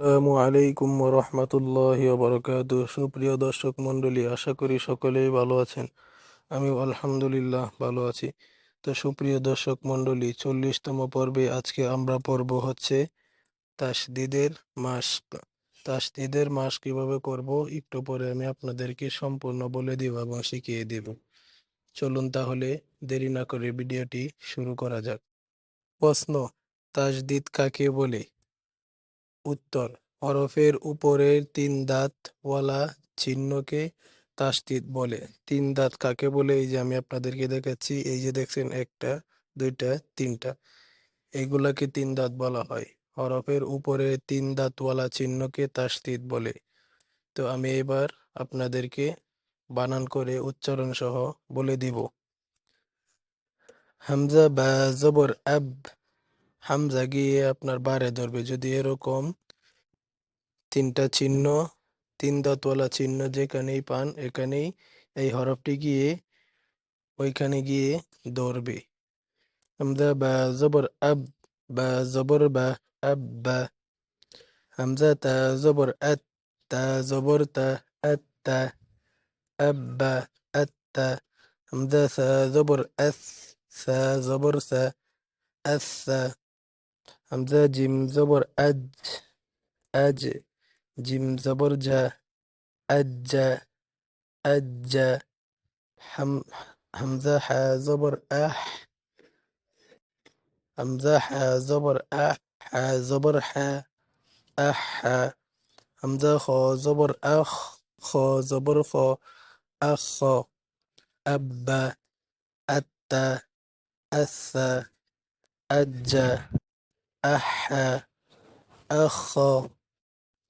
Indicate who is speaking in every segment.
Speaker 1: আসসালামু আলাইকুম রহমতুল্লাহি বরকাত সুপ্রিয় দর্শক মণ্ডলী, আশা করি সকলেই ভালো আছেন। আমি আলহামদুলিল্লাহ ভালো আছি। তো সুপ্রিয় দর্শক মণ্ডলী, চল্লিশতম পর্বে আজকে আমরা পর্ব হচ্ছে তাসদিদের মাস। তাসদিদের মাস কীভাবে করব একটু পরে আমি আপনাদেরকে সম্পূর্ণ বলে দিব এবং শিখিয়ে দেব। চলুন তাহলে দেরি না করে ভিডিওটি শুরু করা যাক। প্রশ্ন, তাসদিদ কাকে বলে? উত্তর। হরফের উপরের তিন দাঁত ওয়ালা চিহ্নকে তাসদিদ বলে। তিন দাঁত কাকে বলে? এই যে আমি আপনাদেরকে দেখাচ্ছি। এই যে দেখছেন, একটা, দুইটা, তিনটা। এগুলাকে তিন দাঁত বলা হয়। হরফের উপরে তিন দাঁতওয়ালা চিহ্নকে তাসদিদ বলে। তো আমি এবার আপনাদেরকে বানান করে উচ্চারণ সহ বলে দিব। হামজা বা জবর আব হামজা গিয়ে আপনার বারে ধরবে। যদি এরকম তিনটা চিহ্ন, তিন দাঁতওয়ালা চিহ্ন যেখানেই পান, এখানেই এই হরফটি গিয়ে, ওইখানে গিয়ে ধরবে। হামজা বা জবর আব, বা জবর বা আব বা, হামজা তা জবর আত, তা জবর তা আত, তা আব্বা আত্তা হামজা সা জবর আস, সা জবর সা আসা হামজা জিম জবর আজ আজ জিম জবর জা আজ্জা আজ্জা হাম হামজা হা জবর আহ হামজা হা জবর আহ হা জবর হা আহ হা হামজা খ জবর আখ খ জবর খ আখ আব্বা আত্তা আসা আজ্জা আহা আখ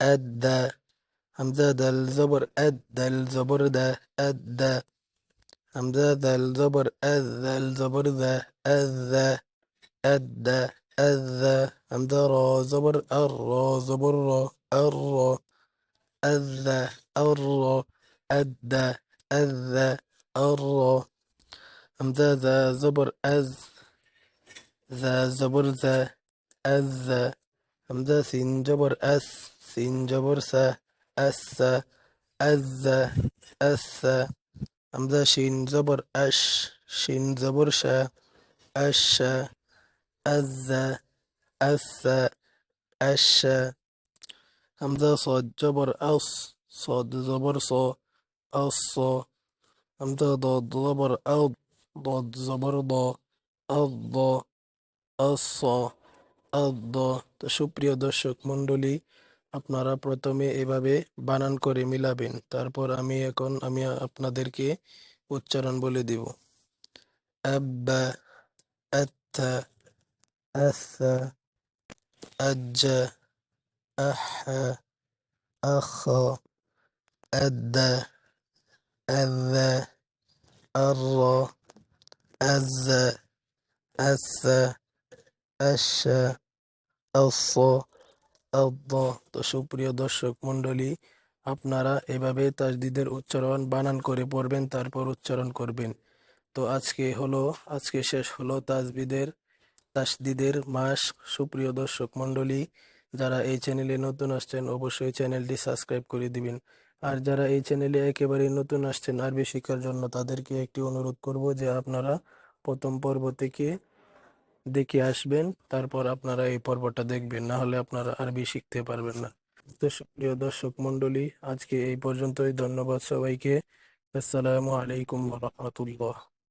Speaker 1: আদ্দা হামজা দাল জবর আদ দাল জবর দা আদ্দা হামজা দাল জবর আদ দাল জবর দা আদ্দা আদ্দা আদ্দা হামজা র জবর আর র জবর র আর র আদ্দা আর র আদ্দা আদ্দা আর র হামজা জা জবর আজ أذ همزة سين جبر أس سين جبر س أس أذ أس همزة شين جبر أش شين جبر ش أش أذ أس أش همزة صاد جبر أص صاد زبر ص أص همزة ضاد زبر أض ضاد زبر ض أض أص তো সুপ্রিয় দর্শক মণ্ডলী, আপনারা প্রথমে এভাবে বানান করে মিলাবেন, তারপর আমি এখন আমি আপনাদেরকে উচ্চারণ বলে দিব। আব্বা আজ্জা আর, আজ্জা আস আদ তো সুপ্রিয় দর্শক মণ্ডলী, আপনারা এভাবে তাজদিদের উচ্চারণ বানান করে পড়বেন, তারপর উচ্চারণ করবেন। তো আজকে হলো, আজকে শেষ হলো তাজবিদের তাসদিদের মাস। সুপ্রিয় দর্শক মণ্ডলী, যারা এই চ্যানেলে নতুন আসছেন, অবশ্যই চ্যানেলটি সাবস্ক্রাইব করে দিবেন। আর যারা এই চ্যানেলে একেবারে নতুন আসছেন আরবি শিক্ষার জন্য, তাদেরকে একটি অনুরোধ করব যে আপনারা প্রথম পর্ব থেকে দেখে আসবেন, তারপর আপনারা এই পর্বটা দেখবেন না হলে আপনারা আরবি শিখতে পারবেন না। তো প্রিয় দর্শক মন্ডলী আজকে এই পর্যন্তই, ধন্যবাদ সবাইকে। আসসালামু আলাইকুম রহমতুল্লাহ।